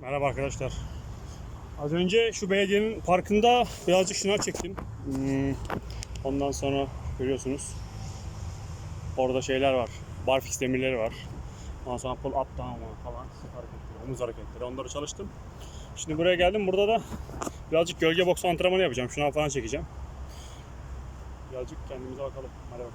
Merhaba arkadaşlar. Az önce şu belediyenin parkında birazcık şınav çektim. Hmm, Ondan sonra görüyorsunuz. Orada şeyler var. Barfix demirleri var. Ondan sonra pull up down falan. Hareketleri, omuz hareketleri. Onları çalıştım. Şimdi buraya geldim. Burada da birazcık gölge boks antrenmanı yapacağım. Şınav falan çekeceğim. Birazcık kendimize bakalım. Hadi bakalım.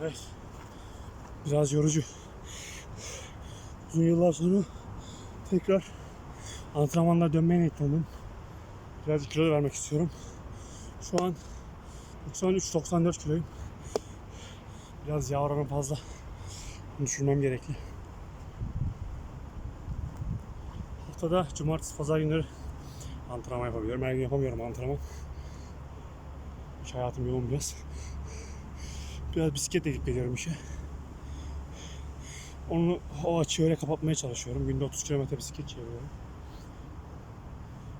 Evet. Biraz yorucu. Uzun yıllar sonra tekrar antrenmanla dönmeye niyetlendim. Biraz kilo vermek istiyorum. Şu an 93-94 kiloyum. Biraz yağ oranım fazla. Düşürmem gerekli. Haftada cumartesi, pazar günleri antrenman yapabiliyorum. Her gün yapamıyorum antrenman. İş hayatım yoğun biraz. Biraz bisikletle gidip geliyorum işe. Onu o açığı öyle kapatmaya çalışıyorum. Günde 30 kilometre bisiklet çeviriyorum.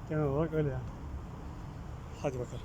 Genel olarak öyle yani. Hadi bakalım.